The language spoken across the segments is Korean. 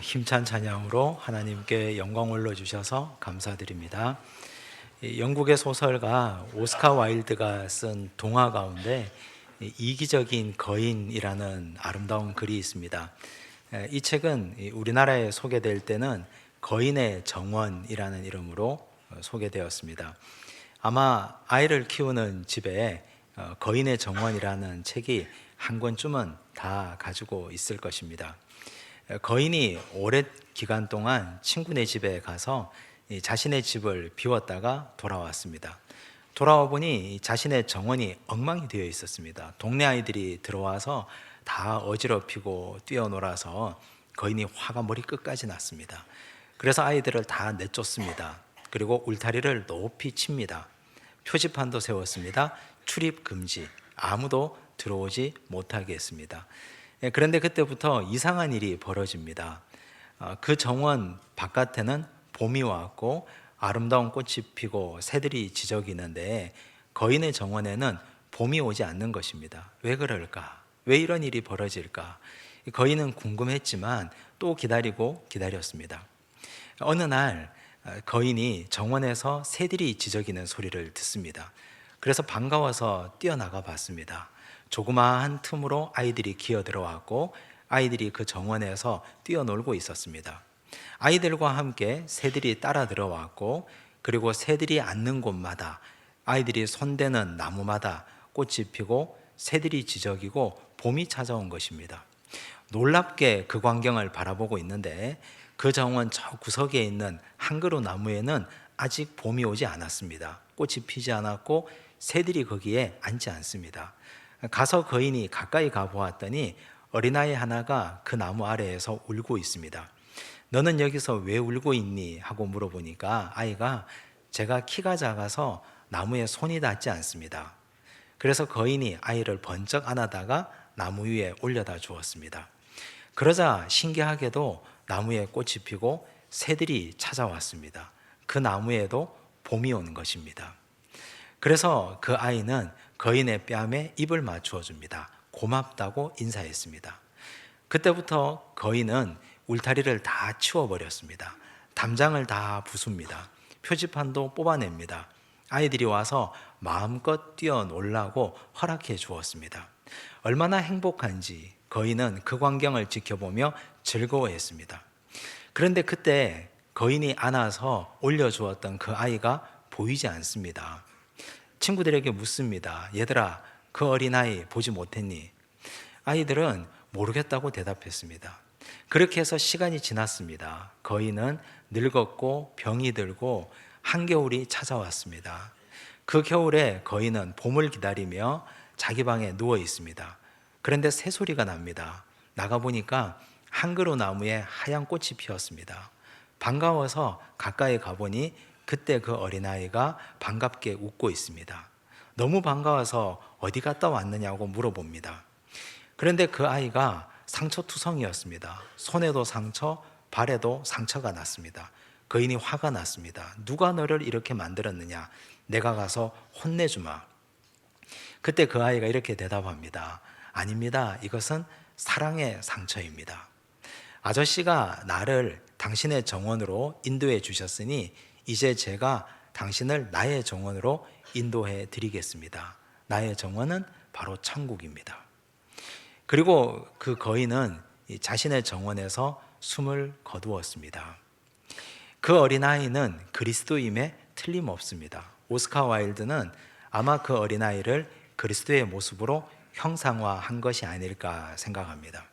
힘찬 찬양으로 하나님께 영광 올려 주셔서 감사드립니다. 이 영국의 소설가 오스카 와일드가 쓴 동화 가운데 이 이기적인 거인이라는 아름다운 글이 있습니다. 에, 이 책은 이 우리나라에 소개될 때는 거인의 정원이라는 이름으로 어, 소개되었습니다. 아마 아이를 키우는 집에 어, 거인의 정원이라는 책이 한 권쯤은 다 가지고 있을 것입니다. 거인이 오랜 기간 동안 친구네 집에 가서 이 자신의 집을 비웠다가 돌아왔습니다. 돌아와 보니 이 자신의 정원이 엉망이 되어 있었습니다. 동네 아이들이 들어와서 다 어지럽히고 뛰어놀아서 거인이 화가 머리 끝까지 났습니다. 그래서 아이들을 다 내쫓습니다. 그리고 울타리를 높이 칩니다. 표지판도 세웠습니다. 출입 금지. 아무도 들어오지 못하게 했습니다. 예, 그런데 그때부터 이상한 일이 벌어집니다. 어, 그 정원 바깥에는 봄이 왔고 아름다운 꽃이 피고 새들이 지저귀는데 거인의 정원에는 봄이 오지 않는 것입니다. 왜 그럴까? 왜 이런 일이 벌어질까? 이 거인은 궁금했지만 또 기다리고 기다렸습니다. 어느 날 어, 거인이 정원에서 새들이 지저귀는 소리를 듣습니다. 그래서 반가워서 뛰어나가 봤습니다. 조그마한 틈으로 아이들이 기어 들어왔고 아이들이 그 정원에서 뛰어놀고 있었습니다. 아이들과 함께 새들이 따라 들어왔고 그리고 새들이 앉는 곳마다 아이들이 손대는 나무마다 꽃이 피고 새들이 지저귀고 봄이 찾아온 것입니다. 놀랍게 그 광경을 바라보고 있는데 그 정원 저 구석에 있는 한 그루 나무에는 아직 봄이 오지 않았습니다. 꽃이 피지 않았고 새들이 거기에 앉지 않습니다. 가서 거인이 가까이 가 보았더니 어린아이 하나가 그 나무 아래에서 울고 있습니다. 너는 여기서 왜 울고 있니? 하고 물어보니까 아이가 제가 키가 작아서 나무에 손이 닿지 않습니다. 그래서 거인이 아이를 번쩍 안아다가 나무 위에 올려다 주었습니다. 그러자 신기하게도 나무에 꽃이 피고 새들이 찾아왔습니다. 그 나무에도 봄이 오는 것입니다. 그래서 그 아이는 거인의 뺨에 입을 맞추어 줍니다. 고맙다고 인사했습니다. 그때부터 거인은 울타리를 다 치워버렸습니다. 담장을 다 부숩니다. 표지판도 뽑아냅니다. 아이들이 와서 마음껏 뛰어놀라고 허락해 주었습니다. 얼마나 행복한지 거인은 그 광경을 지켜보며 즐거워했습니다. 그런데 그때 거인이 안아서 올려주었던 그 아이가 보이지 않습니다. 친구들에게 묻습니다. 얘들아, 그 어린아이 보지 못했니? 아이들은 모르겠다고 대답했습니다. 그렇게 해서 시간이 지났습니다. 거인은 늙었고 병이 들고 한겨울이 찾아왔습니다. 그 겨울에 거인은 봄을 기다리며 자기 방에 누워 있습니다. 그런데 새소리가 납니다. 나가보니까 한 그루 나무에 하얀 꽃이 피었습니다. 반가워서 가까이 가보니 그때 그 어린아이가 반갑게 웃고 있습니다. 너무 반가워서 어디 갔다 왔느냐고 물어봅니다. 그런데 그 아이가 상처투성이었습니다. 손에도 상처, 발에도 상처가 났습니다. 거인이 화가 났습니다. 누가 너를 이렇게 만들었느냐? 내가 가서 혼내주마. 그때 그 아이가 이렇게 대답합니다. 아닙니다. 이것은 사랑의 상처입니다. 아저씨가 나를 당신의 정원으로 인도해 주셨으니 이제 제가 당신을 나의 정원으로 인도해 드리겠습니다. 나의 정원은 바로 천국입니다. 그리고 그 거인은 자신의 정원에서 숨을 거두었습니다. 그 어린아이는 그리스도임에 틀림없습니다. 오스카 와일드는 아마 그 어린아이를 그리스도의 모습으로 형상화한 것이 아닐까 생각합니다.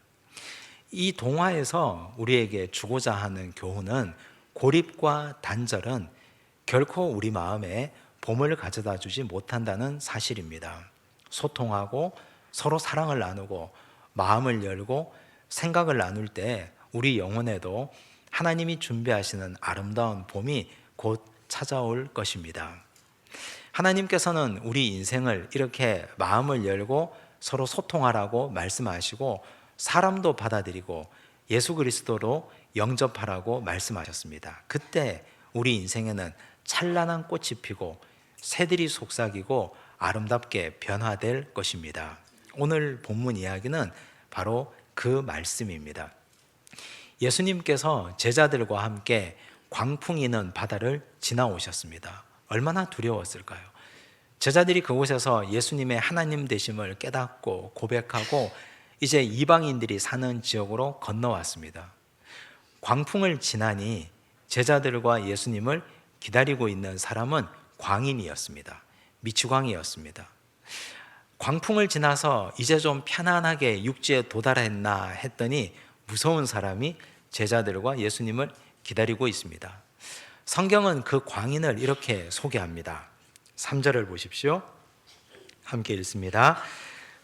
이 동화에서 우리에게 주고자 하는 교훈은 고립과 단절은 결코 우리 마음에 봄을 가져다 주지 못한다는 사실입니다. 소통하고 서로 사랑을 나누고 마음을 열고 생각을 나눌 때 우리 영혼에도 하나님이 준비하시는 아름다운 봄이 곧 찾아올 것입니다. 하나님께서는 우리 인생을 이렇게 마음을 열고 서로 소통하라고 말씀하시고 사람도 받아들이고 예수 그리스도로 영접하라고 말씀하셨습니다. 그때 우리 인생에는 찬란한 꽃이 피고 새들이 속삭이고 아름답게 변화될 것입니다. 오늘 본문 이야기는 바로 그 말씀입니다. 예수님께서 제자들과 함께 광풍이는 바다를 지나오셨습니다. 얼마나 두려웠을까요? 제자들이 그곳에서 예수님의 하나님 되심을 깨닫고 고백하고 이제 이방인들이 사는 지역으로 건너왔습니다. 광풍을 지나니 제자들과 예수님을 기다리고 있는 사람은 광인이었습니다. 미추광이었습니다. 광풍을 지나서 이제 좀 편안하게 육지에 도달했나 했더니 무서운 사람이 제자들과 예수님을 기다리고 있습니다. 성경은 그 광인을 이렇게 소개합니다. 3절을 보십시오. 함께 읽습니다.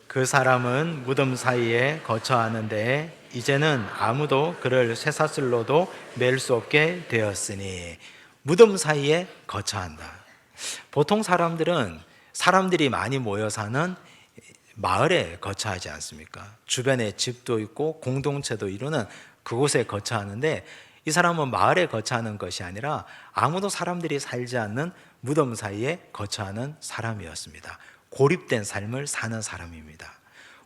그 사람은 무덤 사이에 거처하는데 이제는 아무도 그를 쇠사슬로도 맬 수 없게 되었으니 무덤 사이에 거처한다. 보통 사람들은 사람들이 많이 모여 사는 마을에 거처하지 않습니까? 주변에 집도 있고 공동체도 이루는 그곳에 거처하는데 이 사람은 마을에 거처하는 것이 아니라 아무도 사람들이 살지 않는 무덤 사이에 거처하는 사람이었습니다. 고립된 삶을 사는 사람입니다.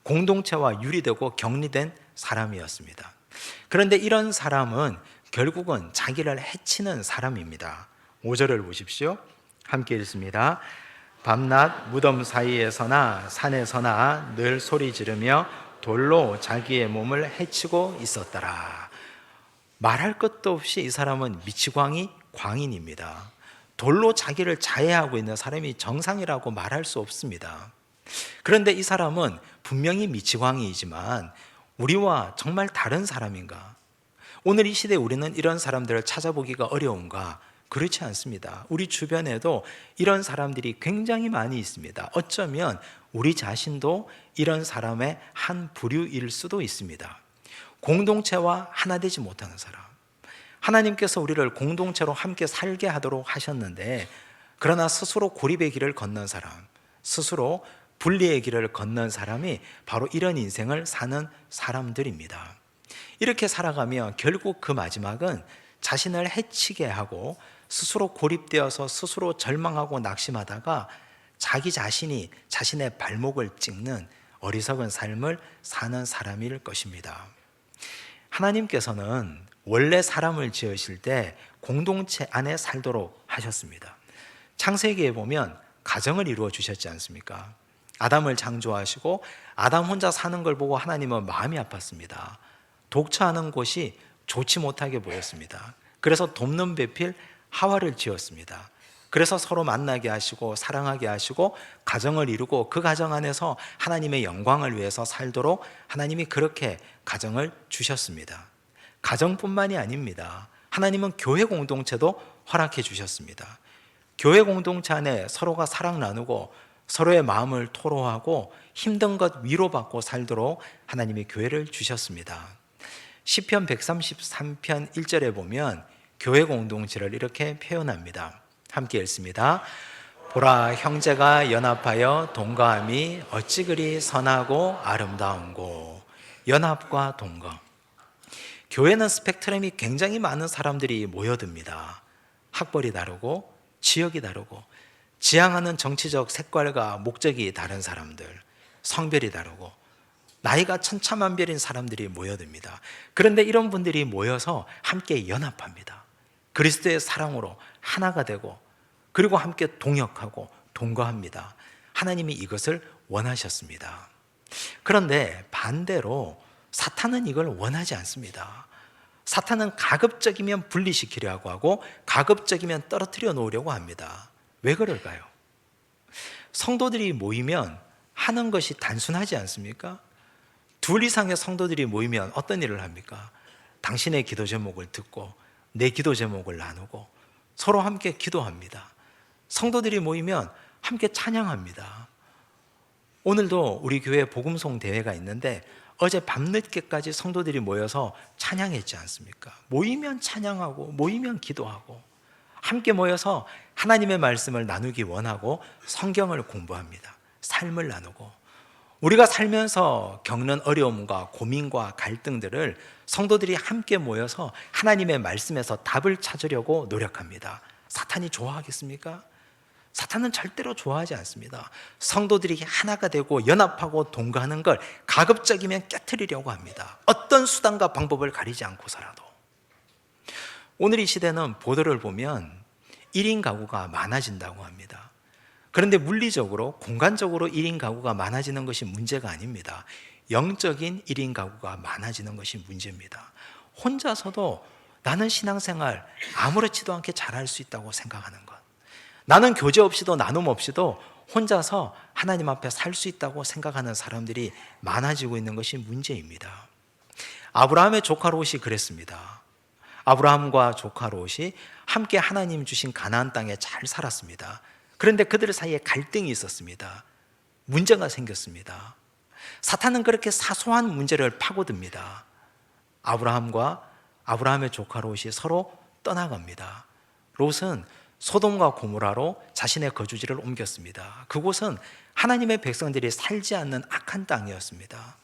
공동체와 유리되고 격리된 사람이었습니다. 그런데 이런 사람은 결국은 자기를 해치는 사람입니다. 5절을 보십시오. 함께 읽습니다. 밤낮 무덤 사이에서나 산에서나 늘 소리 지르며 돌로 자기의 몸을 해치고 있었더라. 말할 것도 없이 이 사람은 미치광이 광인입니다. 돌로 자기를 자해하고 있는 사람이 정상이라고 말할 수 없습니다. 그런데 이 사람은 분명히 미치광이이지만 우리와 정말 다른 사람인가? 오늘 이 시대에 우리는 이런 사람들을 찾아보기가 어려운가? 그렇지 않습니다. 우리 주변에도 이런 사람들이 굉장히 많이 있습니다. 어쩌면 우리 자신도 이런 사람의 한 부류일 수도 있습니다. 공동체와 하나 되지 못하는 사람. 하나님께서 우리를 공동체로 함께 살게 하도록 하셨는데, 그러나 스스로 고립의 길을 걷는 사람, 스스로 분리의 길을 걷는 사람이 바로 이런 인생을 사는 사람들입니다. 이렇게 살아가면 결국 그 마지막은 자신을 해치게 하고 스스로 고립되어서 스스로 절망하고 낙심하다가 자기 자신이 자신의 발목을 찍는 어리석은 삶을 사는 사람일 것입니다. 하나님께서는 원래 사람을 지으실 때 공동체 안에 살도록 하셨습니다. 창세기에 보면 가정을 이루어 주셨지 않습니까? 아담을 창조하시고 아담 혼자 사는 걸 보고 하나님은 마음이 아팠습니다. 독처하는 곳이 좋지 못하게 보였습니다. 그래서 돕는 배필 하와를 지었습니다. 그래서 서로 만나게 하시고 사랑하게 하시고 가정을 이루고 그 가정 안에서 하나님의 영광을 위해서 살도록 하나님이 그렇게 가정을 주셨습니다. 가정뿐만이 아닙니다. 하나님은 교회 공동체도 허락해 주셨습니다. 교회 공동체 안에 서로가 사랑 나누고 서로의 마음을 토로하고 힘든 것 위로받고 살도록 하나님이 교회를 주셨습니다. 시편 133편 1절에 보면 교회 공동체를 이렇게 표현합니다. 함께 읽습니다. 보라 형제가 연합하여 동거함이 어찌 그리 선하고 아름다운고 연합과 동거 교회는 스펙트럼이 굉장히 많은 사람들이 모여듭니다. 학벌이 다르고 지역이 다르고 지향하는 정치적 색깔과 목적이 다른 사람들, 성별이 다르고 나이가 천차만별인 사람들이 모여듭니다. 그런데 이런 분들이 모여서 함께 연합합니다. 그리스도의 사랑으로 하나가 되고 그리고 함께 동역하고 동거합니다. 하나님이 이것을 원하셨습니다. 그런데 반대로 사탄은 이걸 원하지 않습니다. 사탄은 가급적이면 분리시키려고 하고 가급적이면 떨어뜨려 놓으려고 합니다. 왜 그럴까요? 성도들이 모이면 하는 것이 단순하지 않습니까? 둘 이상의 성도들이 모이면 어떤 일을 합니까? 당신의 기도 제목을 듣고 내 기도 제목을 나누고 서로 함께 기도합니다. 성도들이 모이면 함께 찬양합니다. 오늘도 우리 교회 복음송 대회가 있는데 어제 밤늦게까지 성도들이 모여서 찬양했지 않습니까? 모이면 찬양하고 모이면 기도하고 함께 모여서 하나님의 말씀을 나누기 원하고 성경을 공부합니다. 삶을 나누고 우리가 살면서 겪는 어려움과 고민과 갈등들을 성도들이 함께 모여서 하나님의 말씀에서 답을 찾으려고 노력합니다. 사탄이 좋아하겠습니까? 사탄은 절대로 좋아하지 않습니다. 성도들이 하나가 되고 연합하고 동거하는 걸 가급적이면 깨뜨리려고 합니다. 어떤 수단과 방법을 가리지 않고서라도. 오늘 이 시대는 보도를 보면 1인 가구가 많아진다고 합니다. 그런데 물리적으로, 공간적으로 1인 가구가 많아지는 것이 문제가 아닙니다. 영적인 1인 가구가 많아지는 것이 문제입니다. 혼자서도 나는 신앙생활 아무렇지도 않게 잘할 수 있다고 생각하는 것. 나는 교제 없이도 나눔 없이도 혼자서 하나님 앞에 살 수 있다고 생각하는 사람들이 많아지고 있는 것이 문제입니다. 아브라함의 조카 롯이 그랬습니다. 아브라함과 조카 롯이 함께 하나님 주신 가나안 땅에 잘 살았습니다. 그런데 그들 사이에 갈등이 있었습니다. 문제가 생겼습니다. 사탄은 그렇게 사소한 문제를 파고듭니다. 아브라함과 아브라함의 조카 롯이 서로 떠나갑니다. 롯은 소돔과 고모라로 자신의 거주지를 옮겼습니다. 그곳은 하나님의 백성들이 살지 않는 악한 땅이었습니다.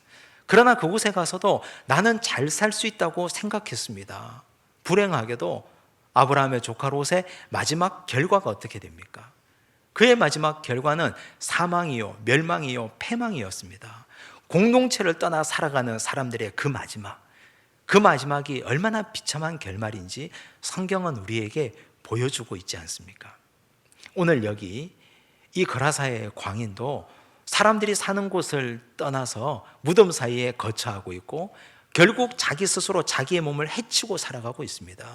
그러나 그곳에 가서도 나는 잘 살 수 있다고 생각했습니다. 불행하게도 아브라함의 조카 롯의 마지막 결과가 어떻게 됩니까? 그의 마지막 결과는 사망이요, 멸망이요, 패망이었습니다. 공동체를 떠나 살아가는 사람들의 그 마지막, 그 마지막이 얼마나 비참한 결말인지 성경은 우리에게 보여주고 있지 않습니까? 오늘 여기 이 거라사의 광인도 사람들이 사는 곳을 떠나서 무덤 사이에 거처하고 있고 결국 자기 스스로 자기의 몸을 해치고 살아가고 있습니다.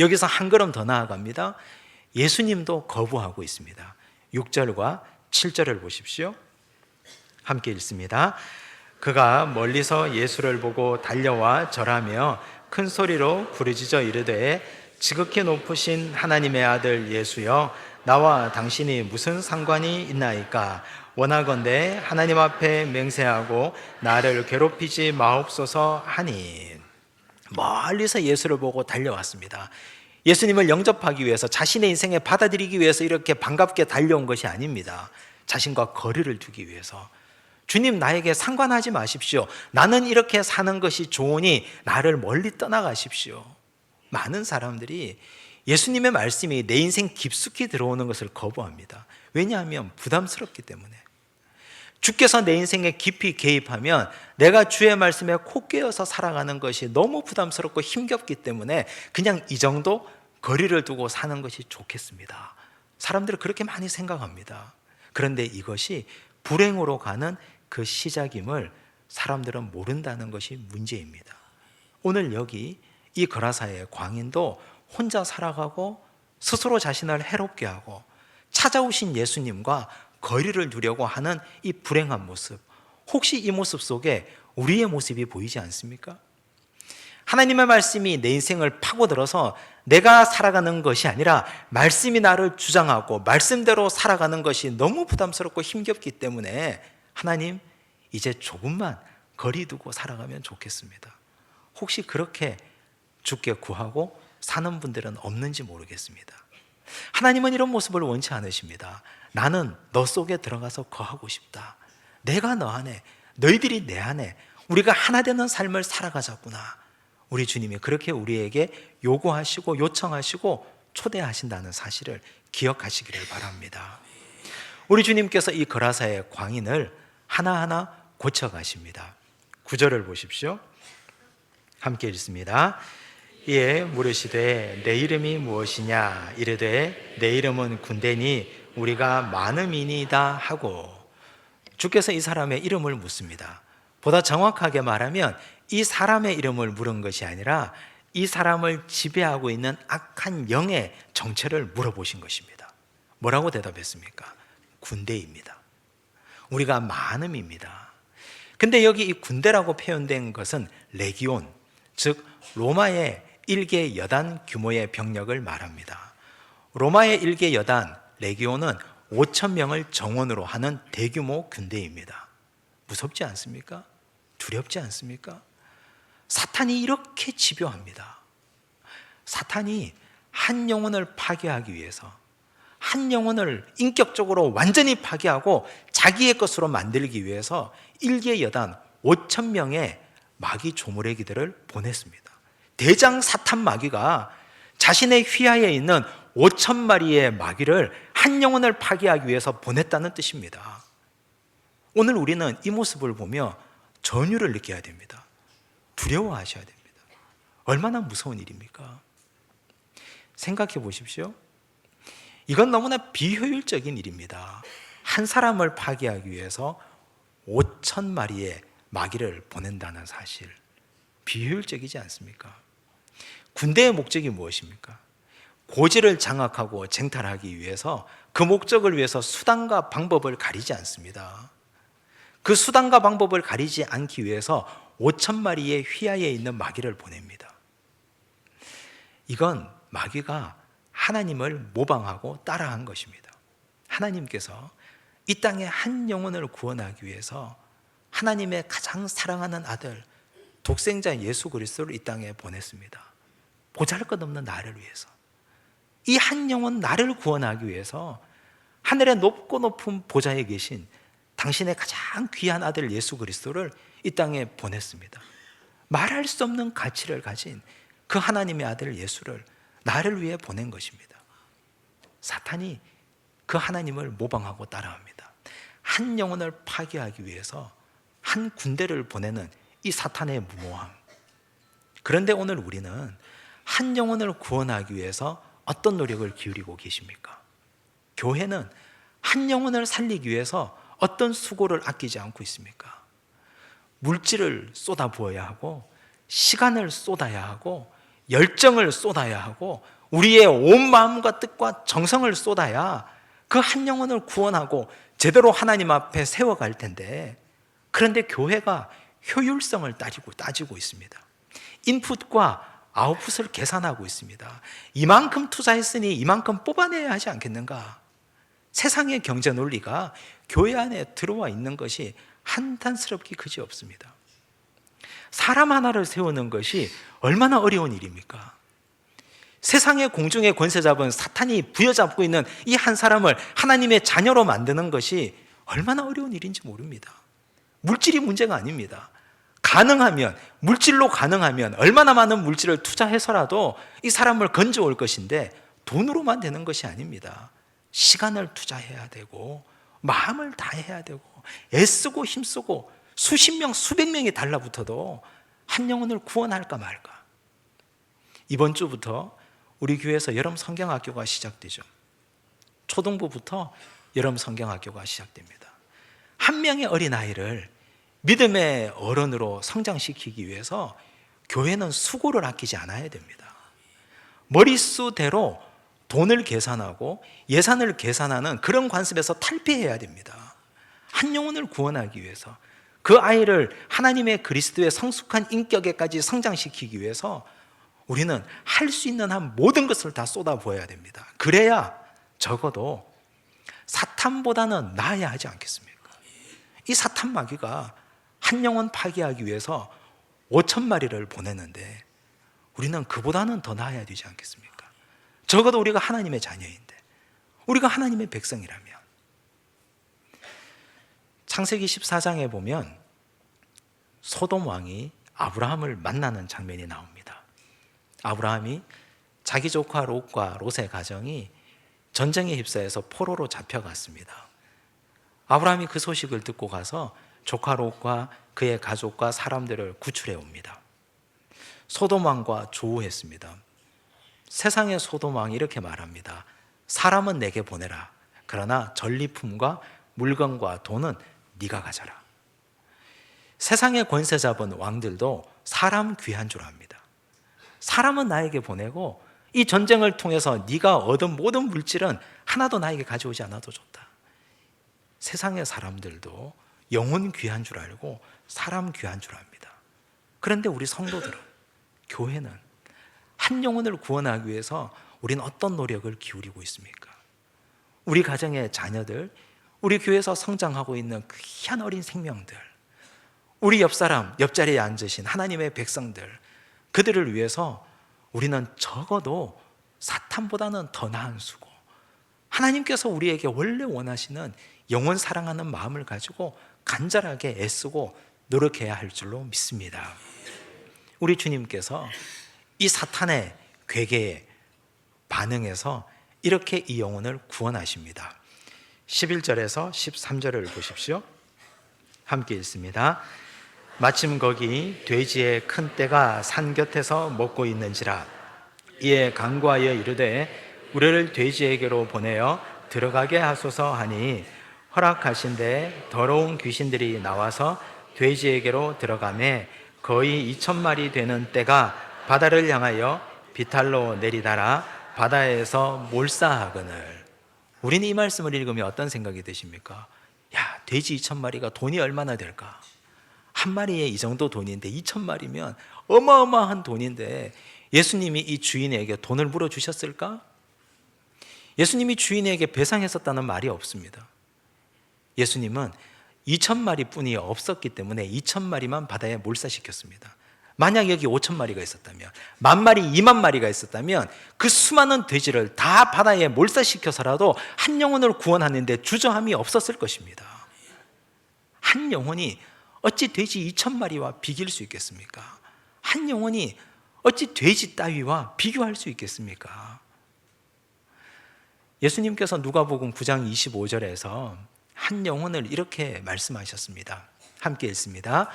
여기서 한 걸음 더 나아갑니다. 예수님도 거부하고 있습니다. 6절과 7절을 보십시오. 함께 읽습니다. 그가 멀리서 예수를 보고 달려와 절하며 큰 소리로 부르짖어 이르되 지극히 높으신 하나님의 아들 예수여 나와 당신이 무슨 상관이 있나이까 원하건대 하나님 앞에 맹세하고 나를 괴롭히지 마옵소서 하니 멀리서 예수를 보고 달려왔습니다. 예수님을 영접하기 위해서 자신의 인생에 받아들이기 위해서 이렇게 반갑게 달려온 것이 아닙니다. 자신과 거리를 두기 위해서 주님 나에게 상관하지 마십시오. 나는 이렇게 사는 것이 좋으니 나를 멀리 떠나가십시오. 많은 사람들이 예수님의 말씀이 내 인생 깊숙이 들어오는 것을 거부합니다. 왜냐하면 부담스럽기 때문에. 주께서 내 인생에 깊이 개입하면 내가 주의 말씀에 코 깨어서 살아가는 것이 너무 부담스럽고 힘겹기 때문에 그냥 이 정도 거리를 두고 사는 것이 좋겠습니다. 사람들은 그렇게 많이 생각합니다. 그런데 이것이 불행으로 가는 그 시작임을 사람들은 모른다는 것이 문제입니다. 오늘 여기 이 거라사의 광인도 혼자 살아가고 스스로 자신을 해롭게 하고 찾아오신 예수님과 거리를 두려고 하는 이 불행한 모습. 혹시 이 모습 속에 우리의 모습이 보이지 않습니까? 하나님의 말씀이 내 인생을 파고들어서 내가 살아가는 것이 아니라 말씀이 나를 주장하고 말씀대로 살아가는 것이 너무 부담스럽고 힘겹기 때문에 하나님 이제 조금만 거리 두고 살아가면 좋겠습니다. 혹시 그렇게 죽게 구하고 사는 분들은 없는지 모르겠습니다. 하나님은 이런 모습을 원치 않으십니다. 나는 너 속에 들어가서 거하고 싶다. 내가 너 안에, 너희들이 내 안에, 우리가 하나 되는 삶을 살아가자꾸나. 우리 주님이 그렇게 우리에게 요구하시고 요청하시고 초대하신다는 사실을 기억하시기를 바랍니다. 우리 주님께서 이 거라사의 광인을 하나하나 고쳐가십니다. 구절을 보십시오. 함께 읽습니다. 이에 물으시되 내 이름이 무엇이냐 이르되 내 이름은 군대니 우리가 많음이니이다 하고 주께서 이 사람의 이름을 묻습니다. 보다 정확하게 말하면 이 사람의 이름을 물은 것이 아니라 이 사람을 지배하고 있는 악한 영의 정체를 물어보신 것입니다. 뭐라고 대답했습니까? 군대입니다. 우리가 많음입니다. 근데 여기 이 군대라고 표현된 것은 레기온, 즉 로마의 일개 여단 규모의 병력을 말합니다. 로마의 일개 여단 레기온은 5천 명을 정원으로 하는 대규모 군대입니다. 무섭지 않습니까? 두렵지 않습니까? 사탄이 이렇게 집요합니다. 사탄이 한 영혼을 파괴하기 위해서 한 영혼을 인격적으로 완전히 파괴하고 자기의 것으로 만들기 위해서 일개 여단 5천 명의 마귀 조물애기들을 보냈습니다. 대장 사탄 마귀가 자신의 휘하에 있는 5천 마리의 마귀를 한 영혼을 파괴하기 위해서 보냈다는 뜻입니다. 오늘 우리는 이 모습을 보며 전율을 느껴야 됩니다. 두려워하셔야 됩니다. 얼마나 무서운 일입니까? 생각해 보십시오. 이건 너무나 비효율적인 일입니다. 한 사람을 파괴하기 위해서 5천 마리의 마귀를 보낸다는 사실. 비효율적이지 않습니까? 군대의 목적이 무엇입니까? 고지를 장악하고 쟁탈하기 위해서 그 목적을 위해서 수단과 방법을 가리지 않습니다. 그 수단과 방법을 가리지 않기 위해서 5천 마리의 휘하에 있는 마귀를 보냅니다. 이건 마귀가 하나님을 모방하고 따라한 것입니다. 하나님께서 이 땅에 한 영혼을 구원하기 위해서 하나님의 가장 사랑하는 아들 독생자 예수 그리스도를 이 땅에 보냈습니다. 보잘것없는 나를 위해서 이 한 영혼 나를 구원하기 위해서 하늘의 높고 높은 보좌에 계신 당신의 가장 귀한 아들 예수 그리스도를 이 땅에 보냈습니다. 말할 수 없는 가치를 가진 그 하나님의 아들 예수를 나를 위해 보낸 것입니다. 사탄이 그 하나님을 모방하고 따라합니다. 한 영혼을 파괴하기 위해서 한 군대를 보내는 이 사탄의 무모함. 그런데 오늘 우리는 한 영혼을 구원하기 위해서 어떤 노력을 기울이고 계십니까? 교회는 한 영혼을 살리기 위해서 어떤 수고를 아끼지 않고 있습니까? 물질을 쏟아 부어야 하고, 시간을 쏟아야 하고, 열정을 쏟아야 하고, 우리의 온 마음과 뜻과 정성을 쏟아야 그 한 영혼을 구원하고 제대로 하나님 앞에 세워갈 텐데, 그런데 교회가 효율성을 따지고 따지고 있습니다. 인풋과 아웃풋을 계산하고 있습니다. 이만큼 투자했으니 이만큼 뽑아내야 하지 않겠는가? 세상의 경제 논리가 교회 안에 들어와 있는 것이 한탄스럽기 그지 없습니다. 사람 하나를 세우는 것이 얼마나 어려운 일입니까? 세상의 공중의 권세 잡은 사탄이 부여잡고 있는 이 한 사람을 하나님의 자녀로 만드는 것이 얼마나 어려운 일인지 모릅니다. 물질이 문제가 아닙니다. 가능하면, 물질로 가능하면 얼마나 많은 물질을 투자해서라도 이 사람을 건져올 것인데 돈으로만 되는 것이 아닙니다. 시간을 투자해야 되고, 마음을 다해야 되고, 애쓰고 힘쓰고, 수십 명, 수백 명이 달라붙어도 한 영혼을 구원할까 말까. 이번 주부터 우리 교회에서 여름 성경학교가 시작되죠. 초등부부터 여름 성경학교가 시작됩니다. 한 명의 어린아이를 믿음의 어른으로 성장시키기 위해서 교회는 수고를 아끼지 않아야 됩니다. 머릿수대로 돈을 계산하고 예산을 계산하는 그런 관습에서 탈피해야 됩니다. 한 영혼을 구원하기 위해서 그 아이를 하나님의 그리스도의 성숙한 인격에까지 성장시키기 위해서 우리는 할 수 있는 한 모든 것을 다 쏟아부어야 됩니다. 그래야 적어도 사탄보다는 나아야 하지 않겠습니까? 이 사탄 마귀가 한 영혼 파괴하기 위해서 5천 마리를 보내는데 우리는 그보다는 더 나아야 되지 않겠습니까? 적어도 우리가 하나님의 자녀인데 우리가 하나님의 백성이라면 창세기 14장에 보면 소돔 왕이 아브라함을 만나는 장면이 나옵니다. 아브라함이 자기 조카 롯과 롯의 가정이 전쟁에 휩싸여서 포로로 잡혀갔습니다. 아브라함이 그 소식을 듣고 가서 조카 롯과 그의 가족과 사람들을 구출해 옵니다. 소돔 왕과 조우했습니다. 세상의 소돔 왕이 이렇게 말합니다. 사람은 내게 보내라. 그러나 전리품과 물건과 돈은 네가 가져라. 세상의 권세 잡은 왕들도 사람 귀한 줄 압니다. 사람은 나에게 보내고 이 전쟁을 통해서 네가 얻은 모든 물질은 하나도 나에게 가져오지 않아도 좋다. 세상의 사람들도 영혼 귀한 줄 알고 사람 귀한 줄 압니다. 그런데 우리 성도들은 교회는 한 영혼을 구원하기 위해서 우리는 어떤 노력을 기울이고 있습니까? 우리 가정의 자녀들, 우리 교회에서 성장하고 있는 귀한 어린 생명들, 우리 옆 사람, 옆자리에 앉으신 하나님의 백성들, 그들을 위해서 우리는 적어도 사탄보다는 더 나은 수고, 하나님께서 우리에게 원래 원하시는 영원 사랑하는 마음을 가지고 간절하게 애쓰고 노력해야 할 줄로 믿습니다. 우리 주님께서 이 사탄의 괴계에 반응해서 이렇게 이 영혼을 구원하십니다. 11절에서 13절을 보십시오. 함께 읽습니다. 마침 거기 돼지의 큰 떼가 산 곁에서 먹고 있는지라 이에 간구하여 이르되 우리를 돼지에게로 보내어 들어가게 하소서 하니 허락하신데 더러운 귀신들이 나와서 돼지에게로 들어가매 거의 2천 마리 되는 떼가 바다를 향하여 비탈로 내리다라 바다에서 몰사하거늘 우리는 이 말씀을 읽으면 어떤 생각이 드십니까? 야 돼지 2천 마리가 돈이 얼마나 될까? 한 마리에 이 정도 돈인데 2천 마리면 어마어마한 돈인데 예수님이 이 주인에게 돈을 물어 주셨을까? 예수님이 주인에게 배상했었다는 말이 없습니다. 예수님은 2천 마리뿐이 없었기 때문에 2천 마리만 바다에 몰사시켰습니다. 만약 여기 5천 마리가 있었다면, 만 마리, 2만 마리가 있었다면 그 수많은 돼지를 다 바다에 몰사시켜서라도 한 영혼을 구원하는데 주저함이 없었을 것입니다. 한 영혼이 어찌 돼지 2천 마리와 비길 수 있겠습니까? 한 영혼이 어찌 돼지 따위와 비교할 수 있겠습니까? 예수님께서 누가복음 9장 25절에서 한 영혼을 이렇게 말씀하셨습니다. 함께 읽습니다.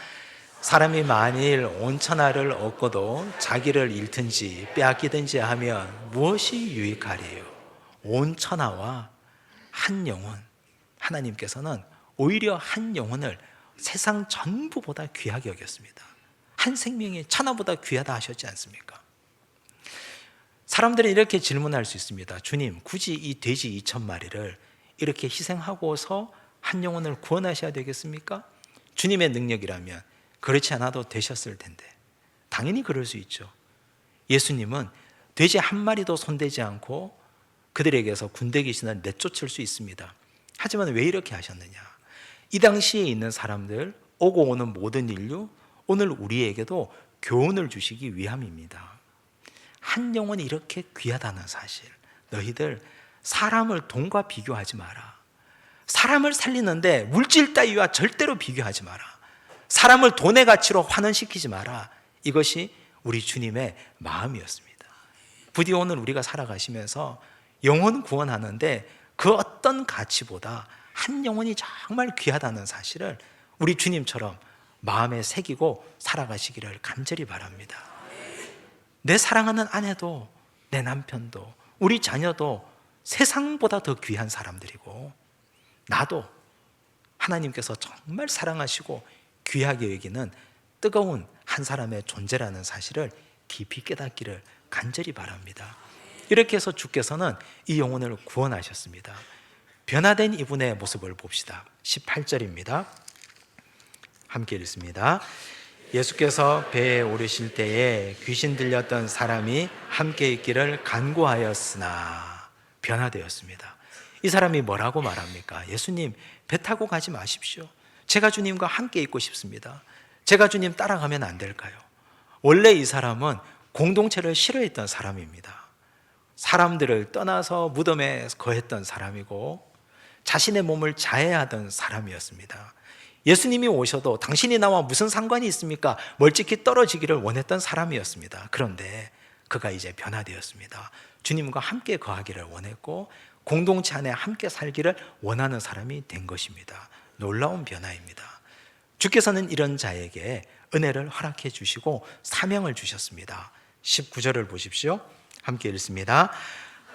사람이 만일 온 천하를 얻고도 자기를 잃든지 빼앗기든지 하면 무엇이 유익하리요? 온 천하와 한 영혼 하나님께서는 오히려 한 영혼을 세상 전부보다 귀하게 여겼습니다. 한 생명이 천하보다 귀하다 하셨지 않습니까? 사람들은 이렇게 질문할 수 있습니다. 주님, 굳이 이 돼지 2천 마리를 이렇게 희생하고서 한 영혼을 구원하셔야 되겠습니까? 주님의 능력이라면 그렇지 않아도 되셨을 텐데. 당연히 그럴 수 있죠. 예수님은 돼지 한 마리도 손대지 않고 그들에게서 군대 귀신을 내쫓을 수 있습니다. 하지만 왜 이렇게 하셨느냐? 이 당시에 있는 사람들, 오고 오는 모든 인류, 오늘 우리에게도 교훈을 주시기 위함입니다. 한 영혼이 이렇게 귀하다는 사실. 너희들 사람을 돈과 비교하지 마라. 사람을 살리는데 물질 따위와 절대로 비교하지 마라. 사람을 돈의 가치로 환원시키지 마라. 이것이 우리 주님의 마음이었습니다. 부디 오늘 우리가 살아가시면서 영혼 구원하는데 그 어떤 가치보다 한 영혼이 정말 귀하다는 사실을 우리 주님처럼 마음에 새기고 살아가시기를 간절히 바랍니다. 내 사랑하는 아내도 내 남편도 우리 자녀도 세상보다 더 귀한 사람들이고 나도 하나님께서 정말 사랑하시고 귀하게 여기는 뜨거운 한 사람의 존재라는 사실을 깊이 깨닫기를 간절히 바랍니다. 이렇게 해서 주께서는 이 영혼을 구원하셨습니다. 변화된 이분의 모습을 봅시다. 18절입니다. 함께 읽습니다. 예수께서 배에 오르실 때에 귀신 들렸던 사람이 함께 있기를 간구하였으나 변화되었습니다. 이 사람이 뭐라고 말합니까? 예수님, 배 타고 가지 마십시오. 제가 주님과 함께 있고 싶습니다. 제가 주님 따라가면 안 될까요? 원래 이 사람은 공동체를 싫어했던 사람입니다. 사람들을 떠나서 무덤에 거했던 사람이고 자신의 몸을 자해하던 사람이었습니다. 예수님이 오셔도 당신이 나와 무슨 상관이 있습니까? 멀찍이 떨어지기를 원했던 사람이었습니다. 그런데 그가 이제 변화되었습니다. 주님과 함께 거하기를 원했고 공동체 안에 함께 살기를 원하는 사람이 된 것입니다. 놀라운 변화입니다. 주께서는 이런 자에게 은혜를 허락해 주시고 사명을 주셨습니다. 19절을 보십시오. 함께 읽습니다.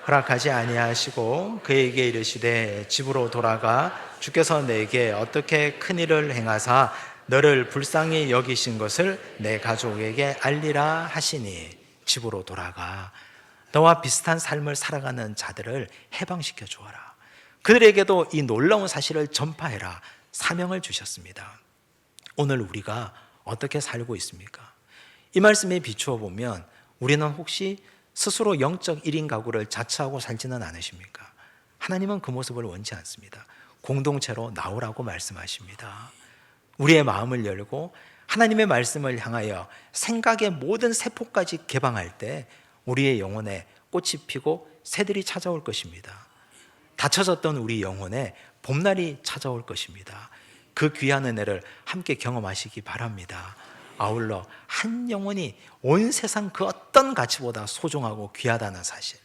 허락하지 아니하시고 그에게 이르시되 집으로 돌아가 주께서 내게 어떻게 큰 일을 행하사 너를 불쌍히 여기신 것을 내 가족에게 알리라 하시니 집으로 돌아가 너와 비슷한 삶을 살아가는 자들을 해방시켜 주어라. 그들에게도 이 놀라운 사실을 전파해라. 사명을 주셨습니다. 오늘 우리가 어떻게 살고 있습니까? 이 말씀에 비추어 보면 우리는 혹시 스스로 영적 1인 가구를 자처하고 살지는 않으십니까? 하나님은 그 모습을 원치 않습니다. 공동체로 나오라고 말씀하십니다. 우리의 마음을 열고 하나님의 말씀을 향하여 생각의 모든 세포까지 개방할 때 우리의 영혼에 꽃이 피고 새들이 찾아올 것입니다. 닫혀졌던 우리 영혼에 봄날이 찾아올 것입니다. 그 귀한 은혜를 함께 경험하시기 바랍니다. 아울러 한 영혼이 온 세상 그 어떤 가치보다 소중하고 귀하다는 사실,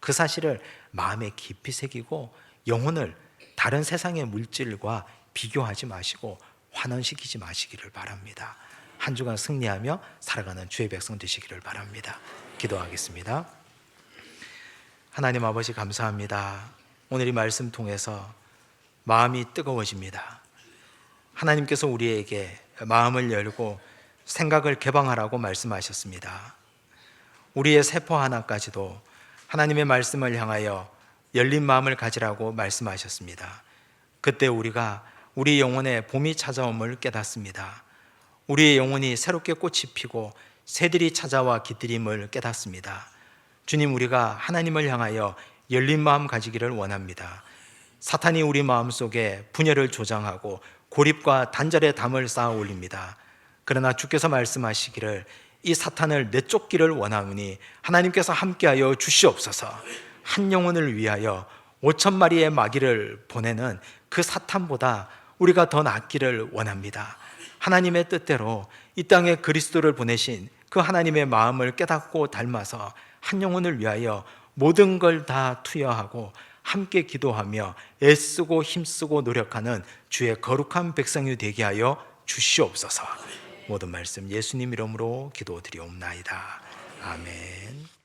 그 사실을 마음에 깊이 새기고 영혼을 다른 세상의 물질과 비교하지 마시고 환원시키지 마시기를 바랍니다. 한 주간 승리하며 살아가는 주의 백성 되시기를 바랍니다. 기도하겠습니다. 하나님 아버지 감사합니다. 오늘 이 말씀 통해서 마음이 뜨거워집니다. 하나님께서 우리에게 마음을 열고 생각을 개방하라고 말씀하셨습니다. 우리의 세포 하나까지도 하나님의 말씀을 향하여 열린 마음을 가지라고 말씀하셨습니다. 그때 우리가 우리 영혼에 봄이 찾아옴을 깨닫습니다. 우리의 영혼이 새롭게 꽃이 피고 새들이 찾아와 깃들임을 깨닫습니다. 주님, 우리가 하나님을 향하여 열린 마음 가지기를 원합니다. 사탄이 우리 마음 속에 분열을 조장하고 고립과 단절의 담을 쌓아 올립니다. 그러나 주께서 말씀하시기를 이 사탄을 내쫓기를 원하오니 하나님께서 함께하여 주시옵소서. 한 영혼을 위하여 5천 마리의 마귀를 보내는 그 사탄보다 우리가 더 낫기를 원합니다. 하나님의 뜻대로 이 땅에 그리스도를 보내신 그 하나님의 마음을 깨닫고 닮아서 한 영혼을 위하여 모든 걸 다 투여하고 함께 기도하며 애쓰고 힘쓰고 노력하는 주의 거룩한 백성이 되게 하여 주시옵소서. 모든 말씀 예수님 이름으로 기도드리옵나이다. 아멘.